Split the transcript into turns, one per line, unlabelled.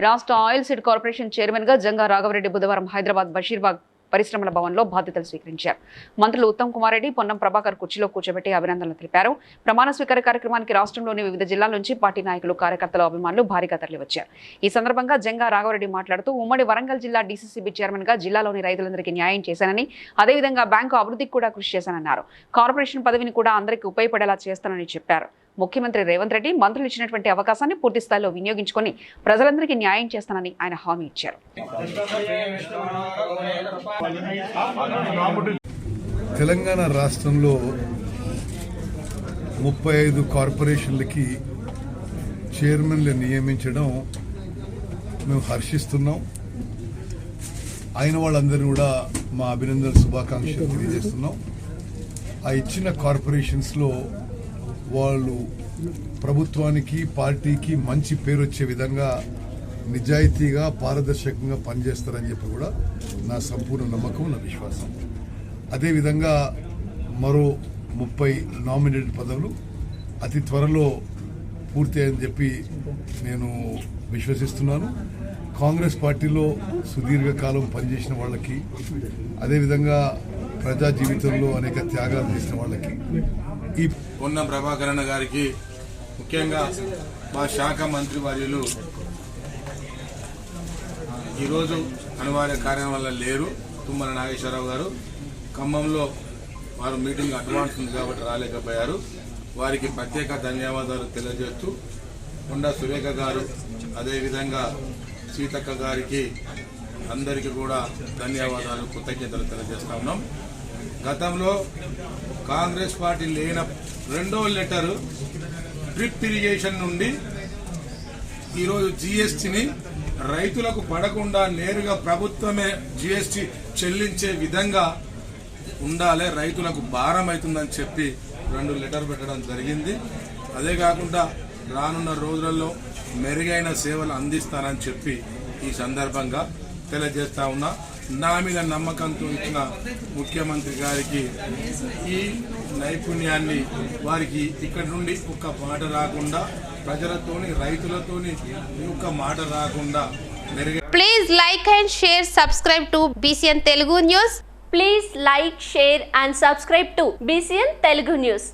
రాష్ట్ర oil seed corporation చైర్మన్గా జంగా రాఘవరెడ్డి బుధవారం హైదరాబాద్ బషీర్బాగ్ పరిశ్రమల భవన్లో బాధ్యతలు స్వీకరించారు. మంత్రులు ఉత్తమ్ కుమార్ రెడ్డి పొన్నం ప్రభాకర్ కుర్చీలో కూర్చోబెట్టి అభినందనలు తెలిపారు. ప్రమాణ స్వీకార కార్యక్రమానికి రాష్ట్రంలోని వివిధ జిల్లాల నుంచి పార్టీ నాయకులు కార్యకర్తలు అభిమానులు భారీగా తరలివచ్చారు. ఈ సందర్భంగా జంగా రాఘవరెడ్డి మాట్లాడుతూ ఉమ్మడి వరంగల్ జిల్లా డీసీసీబీ చైర్మన్గా జిల్లాలోని రైతులందరికీ న్యాయం చేశానని అదేవిధంగా బ్యాంకు అభివృద్ధికి కూడా కృషి చేశానన్నారు. కార్పొరేషన్ పదవిని కూడా అందరికీ ఉపయోగపడేలా చేస్తానని చెప్పారు. ముఖ్యమంత్రి రేవంత్ రెడ్డి మంత్రులు ఇచ్చినటువంటి అవకాశాన్ని పూర్తి స్థాయిలో వినియోగించుకొని ప్రజలందరికీ న్యాయం చేస్తానని ఆయన హామీ ఇచ్చారు.
తెలంగాణ రాష్ట్రంలో ముప్పై ఐదు కార్పొరేషన్లకి చైర్మన్లు నియమించడం మేము హర్షిస్తున్నాం. అయిన వాళ్ళందరినీ కూడా మా అభినందన శుభాకాంక్షలు తెలియజేస్తున్నాం. ఆ ఇచ్చిన కార్పొరేషన్స్లో వాళ్ళు ప్రభుత్వానికి పార్టీకి మంచి పేరు వచ్చే విధంగా నిజాయితీగా పారదర్శకంగా పనిచేస్తారని చెప్పి కూడా నా సంపూర్ణ నమ్మకం నా విశ్వాసం. అదేవిధంగా మరో ముప్పై నామినేటెడ్ పదవులు అతి త్వరలో పూర్తి అని చెప్పి నేను విశ్వసిస్తున్నాను. కాంగ్రెస్ పార్టీలో సుదీర్ఘకాలం పనిచేసిన వాళ్ళకి అదేవిధంగా ప్రజా జీవితంలో అనేక త్యాగాలు చేసిన వాళ్ళకి ఈ
పొన్నం ప్రభాకరణ గారికి ముఖ్యంగా మా శాఖ మంత్రి వర్యులు ఈరోజు అనివార్య కార్యం వల్ల లేరు. తుమ్మల నాగేశ్వరరావు గారు ఖమ్మంలో వారు మీటింగ్ అడ్వాన్స్ ఉంది కాబట్టి రాలేకపోయారు. వారికి ప్రత్యేక ధన్యవాదాలు తెలియజేస్తూ కొండా సురేఖ గారు అదేవిధంగా సీతక్క గారికి అందరికీ కూడా ధన్యవాదాలు కృతజ్ఞతలు తెలియజేస్తా ఉన్నాం. గతంలో కాంగ్రెస్ పార్టీ లేన రెండో లెటర్ డ్రిప్ ఇరిగేషన్ నుండి ఈరోజు జిఎస్టిని రైతులకు పడకుండా నేరుగా ప్రభుత్వమే జిఎస్టి చెల్లించే విధంగా ఉండాలి రైతులకు భారం అవుతుందని చెప్పి రెండు లెటర్ పెట్టడం జరిగింది. అదే కాకుండా రానున్న రోజులలో మెరుగైన సేవలు అందిస్తానని చెప్పి ఈ సందర్భంగా తెలియజేస్తా ఉన్నా. నా మీద నమ్మకంతో ఇచ్చిన ముఖ్యమంత్రి గారికి ఈ నైపుణ్యాన్ని వారికి ఇక్కడ నుండి ఒక్క మాట రాకుండా ప్రజలతోని రైతులతోని ఒక్క మాట రాకుండా
please like and share subscribe to BCN Telugu news
please like share and subscribe to BCN Telugu news